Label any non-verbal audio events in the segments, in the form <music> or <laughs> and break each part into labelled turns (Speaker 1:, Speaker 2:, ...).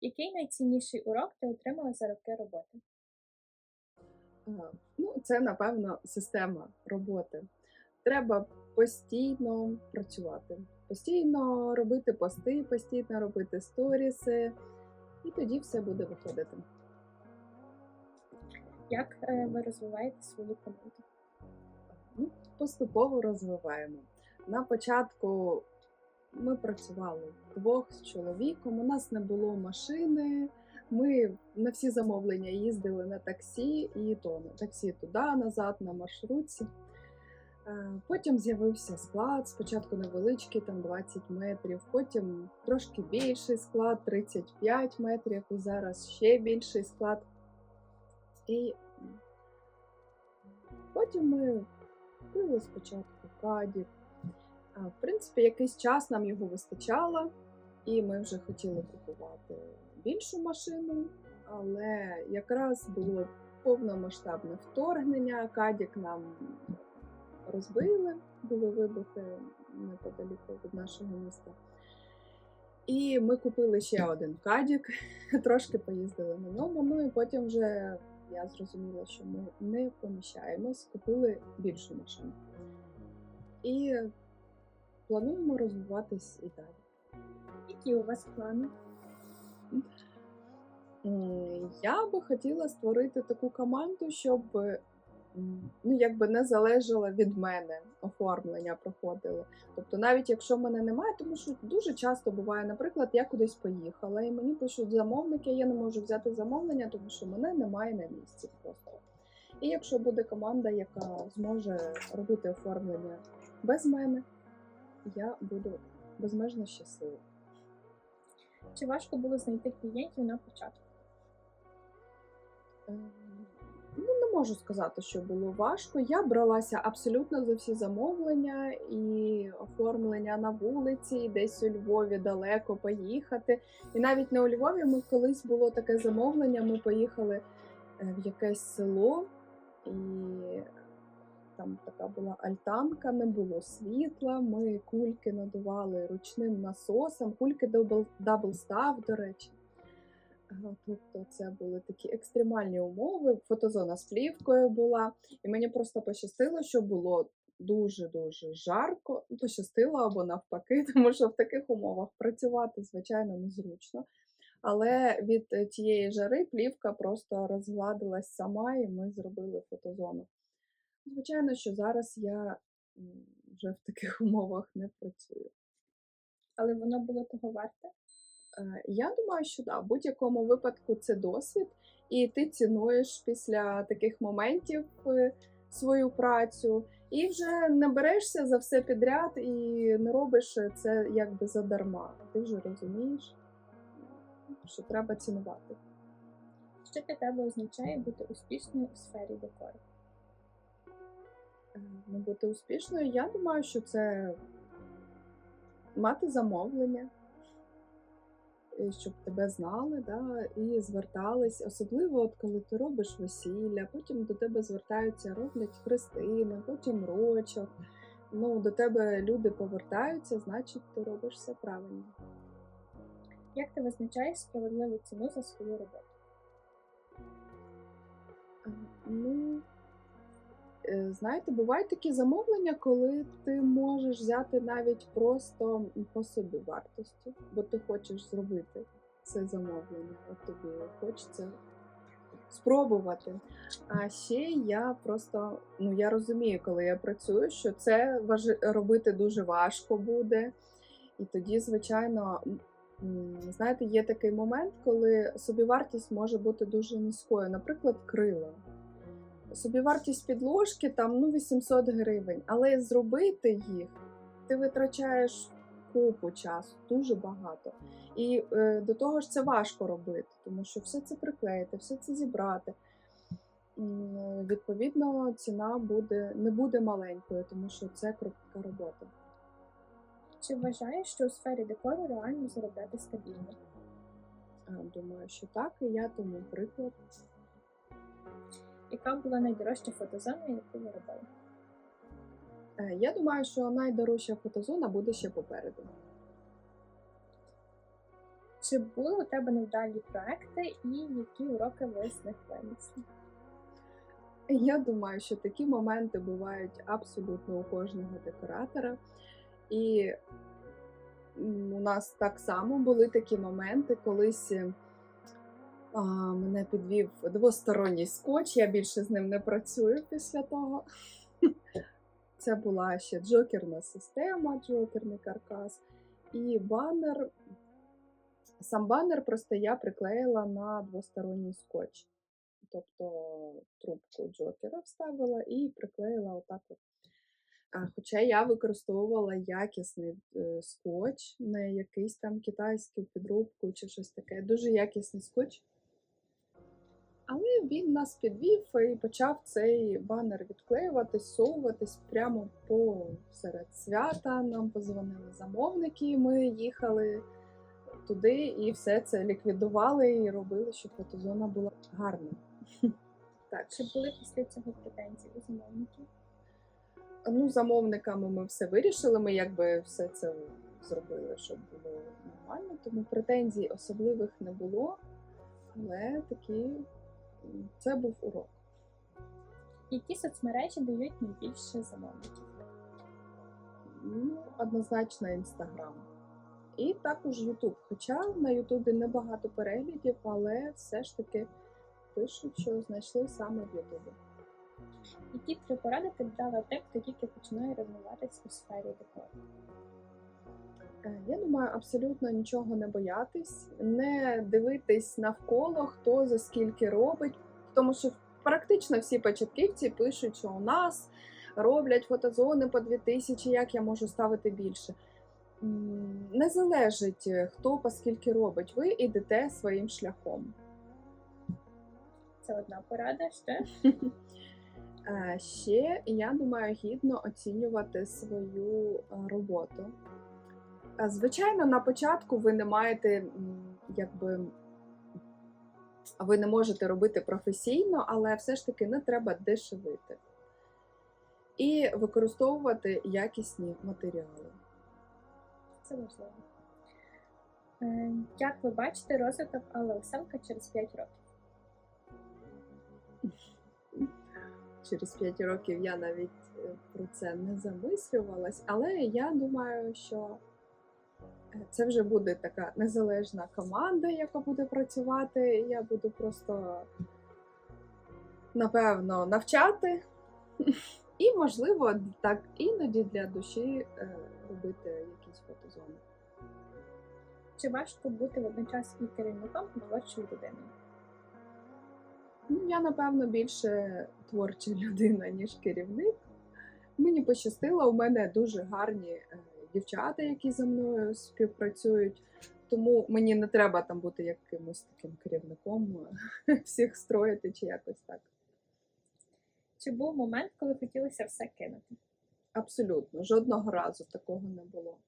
Speaker 1: Який найцінніший урок ти отримала за роки роботи?
Speaker 2: Ну, це напевно система роботи. Треба постійно працювати, постійно робити пости, постійно робити сторіси, і тоді все буде виходити.
Speaker 1: Як е, ви розвиваєте свою команду?
Speaker 2: Ну, поступово розвиваємо. На початку ми працювали вдвох з чоловіком. У нас не було машини. Ми на всі замовлення їздили на таксі, і то на таксі туди, назад, на маршрутці. Е, Потім з'явився склад, спочатку невеличкий, там 20 метрів, потім трошки більший склад, 35 метрів, і зараз ще більший склад. І потім ми купили спочатку кадік. В принципі, якийсь час нам його вистачало, і ми вже хотіли купувати більшу машину, але якраз було повномасштабне вторгнення, кадік нам розбили, були вибухи неподаліку від нашого міста. І ми купили ще один кадік, <laughs> трошки поїздили на ньому. Ну і потім вже я зрозуміла, що ми не поміщаємось, купили більшу машину. І плануємо розвиватись і далі.
Speaker 1: Які у вас плани?
Speaker 2: Я би хотіла створити таку команду, щоб ну, якби не залежало від мене оформлення проходили. Тобто, навіть якщо мене немає, тому що дуже часто буває, наприклад, я кудись поїхала, і мені пишуть замовники, я не можу взяти замовлення, тому що мене немає на місці просто. І якщо буде команда, яка зможе робити оформлення без мене, я буду безмежно щаслива.
Speaker 1: Чи важко було знайти клієнтів на початку?
Speaker 2: Ем, Ну, не можу сказати, що було важко. Я бралася абсолютно за всі замовлення і оформлення на вулиці, і десь у Львові далеко поїхати. І навіть не у Львові ми колись було таке замовлення. Ми поїхали е, в якесь село, і там така була альтанка, не було світла. Ми кульки надували ручним насосом, кульки дабл, дабл став, до речі. Тобто це були такі екстремальні умови. Фотозона з плівкою була, і мені просто пощастило, що було дуже-дуже жарко. Пощастило або навпаки, <laughs> тому що в таких умовах працювати, звичайно, незручно. Але від е, тієї жари плівка просто розгладилась сама, і ми зробили фотозону. Звичайно, що зараз я вже в таких <laughs> умовах не працюю.
Speaker 1: Але воно було того варте?
Speaker 2: Я думаю, що да, в будь-якому випадку це досвід, і ти цінуєш після таких моментів е, свою працю, і вже не берешся за все підряд і не робиш це якби задарма. Ти вже розумієш, що треба цінувати.
Speaker 1: Що для тебе означає бути успішною у сфері декору?
Speaker 2: Бути успішною, я думаю, що це мати замовлення, е, щоб тебе знали, да, і звертались. Особливо, от коли ти робиш весілля, потім до тебе звертаються, роблять хрестини, потім рочок. Ну, до тебе люди повертаються, значить, ти робиш все правильно.
Speaker 1: Як ти визначаєш справедливу ціну за свою роботу?
Speaker 2: Е, Ну, знаєте, бувають такі замовлення, коли ти можеш взяти навіть просто по собі вартості, бо ти хочеш зробити це замовлення. От тобі хочеться спробувати. А ще я просто ну я розумію, коли я працюю, що це важи- робити дуже важко буде. І тоді, звичайно, знаєте, є такий момент, коли собівартість може бути дуже низькою, наприклад, крила. Собівартість підложки там ну 800 гривень, але зробити їх ти витрачаєш купу часу, дуже багато. І е, до того ж це важко робити, тому що все це приклеїти, все це зібрати. Відповідно, ціна буде не буде маленькою, тому що це кропітка робота.
Speaker 1: Чи вважаєш, що у сфері декору реально заробляти стабільно?
Speaker 2: Думаю, що так, і я тому приклад.
Speaker 1: Яка була найдорожча фотозона, яку ви робили?
Speaker 2: Е, Я думаю, що найдорожча фотозона буде ще попереду.
Speaker 1: Чи були у тебе невдалі проекти і які уроки ви з них винесли?
Speaker 2: Я думаю, що такі моменти бувають абсолютно у кожного декоратора. І у нас так само були такі моменти, колись е, а, мене підвів двосторонній скотч, я більше з ним не працюю після того. <laughs> Це була ще джокерна система, джокерний каркас. І банер. Сам банер просто я приклеїла на двосторонній скотч. Тобто трубку джокера вставила і приклеїла отак. От. Хоча я використовувала якісний е, скотч, не якийсь там китайський підробку чи щось таке. Дуже якісний скотч. Але він нас підвів і почав цей банер відклеюватись, совуватись прямо по серед свята. Нам позвонили замовники, ми їхали туди і все це ліквідували і робили, щоб фотозона була гарна. <laughs> Так,
Speaker 1: Чи були після цього претензії у замовників?
Speaker 2: ну, замовниками ми все вирішили. Ми якби все це зробили, щоб було нормально. Тому претензій особливих не було. Але такі це був урок.
Speaker 1: Які соцмережі дають найбільше замовників?
Speaker 2: Ну, однозначно інстаграм. І також Ютуб. Хоча на Ютубі небагато переглядів, але все ж таки пишуть, що знайшли саме в Ютубі.
Speaker 1: Які три поради ти б дала тим, хто тільки починає розвиватись у сфері декору?
Speaker 2: Е, Я думаю, абсолютно нічого не боятись, не дивитись навколо, хто за скільки робить, тому що практично всі початківці пишуть, що у нас роблять фотозони по 2000, як я можу ставити більше. Не залежить, хто по скільки робить, ви йдете своїм шляхом.
Speaker 1: Це одна порада. Ще
Speaker 2: Ще я думаю, гідно оцінювати свою е, роботу. Е, Звичайно, на початку ви не маєте, якби ви не можете робити професійно, але все ж таки не треба дешевити. І використовувати якісні матеріали.
Speaker 1: це важливо. Е, Як ви бачите розвиток Оселка через 5 років?
Speaker 2: Через 5 років я навіть е, про це не замислювалась, але я думаю, що це вже буде така незалежна команда, яка буде працювати. Я буду просто, напевно, навчати. І, можливо, так іноді для душі е, робити якісь фотозони.
Speaker 1: Чи важко бути водночас і керівником, і творчою людиною?
Speaker 2: Ну, я, напевно, більше творча <laughs> людина, ніж керівник. Мені пощастило, у мене дуже гарні е, дівчата, які зі мною співпрацюють. Тому мені не треба там бути якимось таким керівником, <laughs> всіх строїти чи якось так.
Speaker 1: Чи був момент, коли хотілося все кинути?
Speaker 2: Абсолютно, жодного разу такого не було.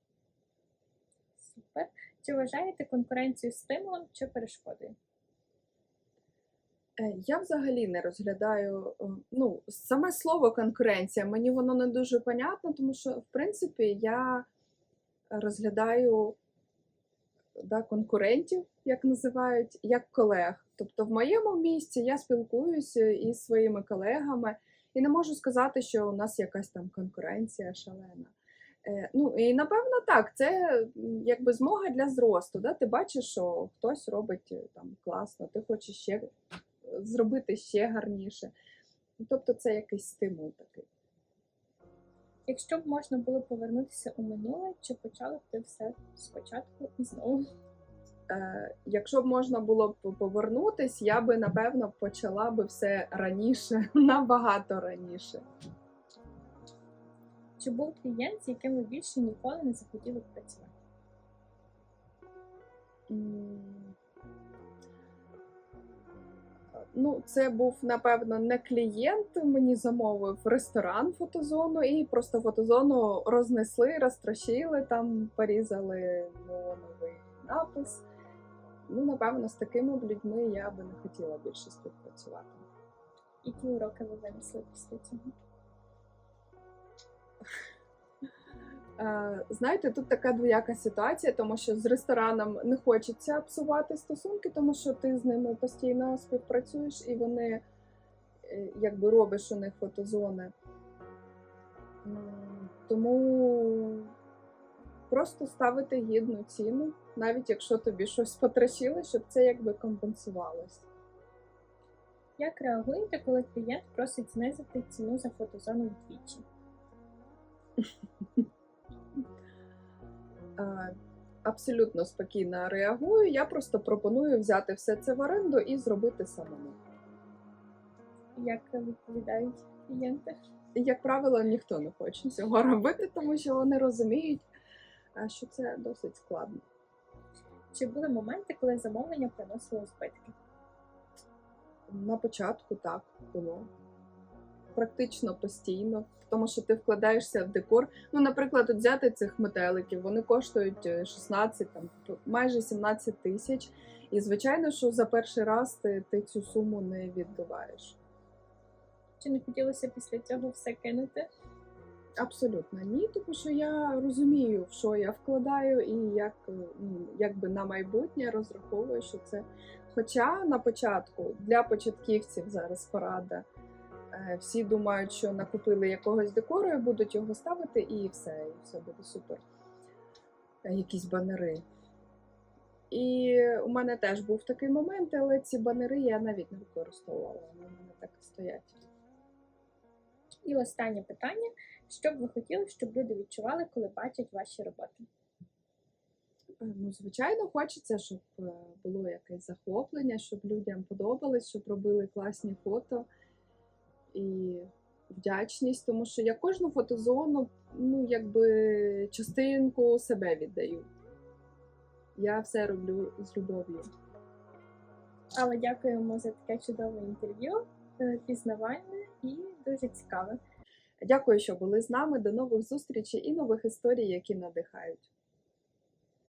Speaker 1: Супер. Чи вважаєте конкуренцію стимулом чи перешкодою?
Speaker 2: Е, Я взагалі не розглядаю е, ну, саме слово конкуренція. Мені воно не дуже понятно, тому що, в принципі, я розглядаю да, конкурентів, як називають, як колег. Тобто, в моєму місці я спілкуюся із своїми колегами і не можу сказати, що у нас якась там конкуренція шалена. Е, Ну і напевно так, це якби змога для зросту. Да? Ти бачиш, що хтось робить там класно, ти хочеш ще зробити ще гарніше. Тобто це якийсь стимул такий.
Speaker 1: Якщо б можна було повернутися у минуле, чи почали б ти все спочатку і знову?
Speaker 2: Е, якщо б можна було б повернутись, я би напевно почала би все раніше, <laughs> набагато раніше.
Speaker 1: Чи був клієнт, з яким ви більше ніколи не захотіли б працювати?
Speaker 2: Ну, це був, напевно, не клієнт. Мені замовив ресторан фотозону, і просто фотозону рознесли, розтрощили, там порізали неоновий напис. Ну, напевно, з такими людьми я би не хотіла більше співпрацювати.
Speaker 1: Які уроки ви винесли після цього?
Speaker 2: Знаєте, тут така двояка ситуація, тому що з рестораном не хочеться псувати стосунки, тому що ти з ними постійно співпрацюєш і вони е, якби робиш у них фотозони. Тому просто ставити гідну ціну, навіть якщо тобі щось потрачили, щоб це якби компенсувалось.
Speaker 1: Як реагуєте, коли клієнт просить знизити ціну за фотозону вдвічі? <laughs>
Speaker 2: Е, Абсолютно спокійно реагую. Я просто пропоную взяти все це в оренду і зробити самому.
Speaker 1: Як відповідають клієнти?
Speaker 2: Як правило, ніхто не хоче цього робити, тому що вони розуміють, е, що це досить складно.
Speaker 1: Чи були моменти, коли замовлення приносило збитки?
Speaker 2: На початку так було. Практично постійно, тому що ти вкладаєшся в декор. Ну, наприклад, от взяти цих метеликів, вони коштують е, 16, там майже 17 тисяч. І звичайно, що за перший раз ти, ти цю суму не відбиваєш.
Speaker 1: Чи не хотілося після цього все кинути?
Speaker 2: Абсолютно ні, тому що я розумію, в що я вкладаю, і як е, ну, якби на майбутнє розраховую, що це. Хоча на початку для початківців зараз порада. Е, Всі думають, що накупили якогось декору і будуть його ставити, і все, і все буде супер. Е, Якісь банери. І у мене теж був такий момент, але ці банери я навіть не використовувала. Вони в мене так і стоять.
Speaker 1: І останнє питання: що б ви хотіли, щоб люди відчували, коли бачать ваші роботи?
Speaker 2: Е, Ну, звичайно, хочеться, щоб було якесь захоплення, щоб людям подобалось, щоб робили класні фото і вдячність, тому що я кожну фотозону, ну, якби частинку себе віддаю. Я все роблю з любов'ю.
Speaker 1: Але дякуємо за таке чудове інтерв'ю, е, пізнавальне і дуже цікаве.
Speaker 2: Дякую, що були з нами. До нових зустрічей і нових історій, які надихають.